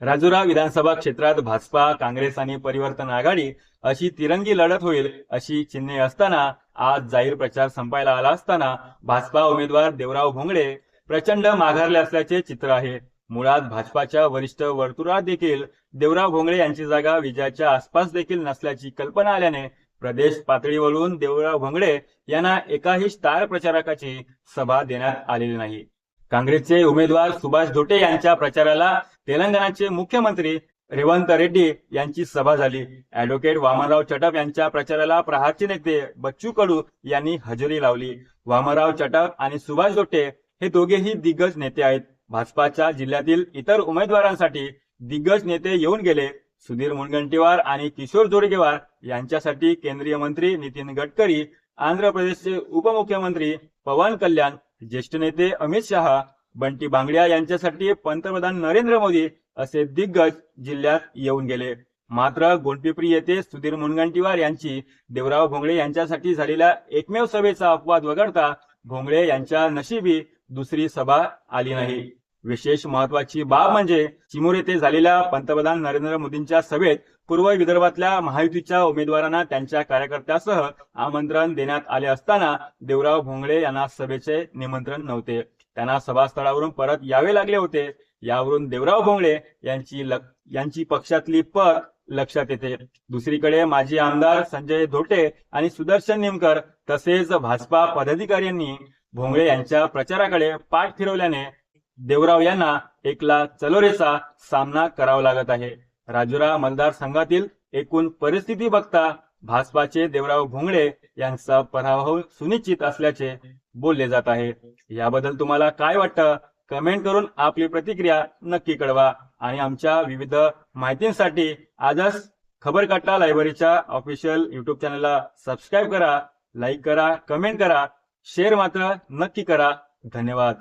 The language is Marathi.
राजुरा विधानसभा क्षेत्रात भाजपा काँग्रेस आणि परिवर्तन आघाडी अशी तिरंगी लढत होईल अशी चिन्हे असताना आज जाहीर प्रचार संपायला आला असताना भाजपा उमेदवार देवराव भोंगडे प्रचंड माघारले असल्याचे चित्र आहे. मुळात भाजपाच्या वरिष्ठ वर्तुळात देखील देवराव भोंगडे यांची जागा विजयाच्या आसपास देखील नसल्याची कल्पना आल्याने प्रदेश पातळीवरून देवराव भोंगडे यांना एकाही स्टार प्रचारकाची सभा देण्यात आलेली नाही. काँग्रेसचे उमेदवार सुभाष धोटे यांच्या प्रचाराला तेलंगणाचे मुख्यमंत्री रेवंत रेड्डी यांची सभा झाली. अॅडव्होकेट वामनराव चटप यांच्या प्रचाराला प्रहारचे नेते बच्चू कडू यांनी हजेरी लावली. वामनराव चटप आणि सुभाष धोटे हे दोघेही दिग्गज नेते आहेत. भाजपाच्या जिल्ह्यातील इतर उमेदवारांसाठी दिग्गज नेते येऊन गेले. सुधीर मुनगंटीवार आणि किशोर जोडगेवार यांच्यासाठी केंद्रीय मंत्री नितीन गडकरी आंध्र प्रदेशचे उपमुख्यमंत्री पवन कल्याण ज्येष्ठ नेते अमित शहा बंटी बांगडिया यांच्यासाठी पंतप्रधान नरेंद्र मोदी असे दिग्गज जिल्ह्यात येऊन गेले. मात्र गोंडपिपरी येथे सुधीर मुनगंटीवार यांची देवराव भोंगळे यांच्यासाठी झालेल्या एकमेव सभेचा अपवाद वगळता भोंगळे यांच्या नशिबी दुसरी सभा आली नाही. विशेष महत्वाची बाब म्हणजे चिमूर येथे झालेल्या पंतप्रधान नरेंद्र मोदींच्या सभेत पूर्व विदर्भातल्या महायुतीच्या उमेदवारांना त्यांच्या कार्यकर्त्यासह आमंत्रण देण्यात आले असताना देवराव भोंगळे यांना सभेचे निमंत्रण नव्हते. त्यांना सभास्थळावरून परत यावे लागले होते. यावरून देवराव भोंगळे यांची यांची पक्षातली पद लक्षात येते. दुसरीकडे माजी आमदार संजय धोटे आणि सुदर्शन निमकर तसेच भाजपा पदाधिकाऱ्यांनी भोंगळे यांच्या प्रचाराकडे पाठ फिरवल्याने देवराव यांना एकला चलोरेचा सामना करावा लागत आहे. राजुरा मतदारसंघातील एकूण परिस्थिती बघता भाजपाचे देवराव भोंगळे यांचा पराभव सुनिश्चित असल्याचे बोलले जात आहे. याबद्दल तुम्हाला काय वाटतं? कमेंट करून आपली प्रतिक्रिया नक्की कळवा. आणि आमच्या विविध माहितींसाठी आजच खबर काटा लायब्ररीच्या ऑफिशियल युट्यूब चॅनलला सबस्क्राईब करा लाईक करा कमेंट करा शेअर मात्र नक्की करा. धन्यवाद.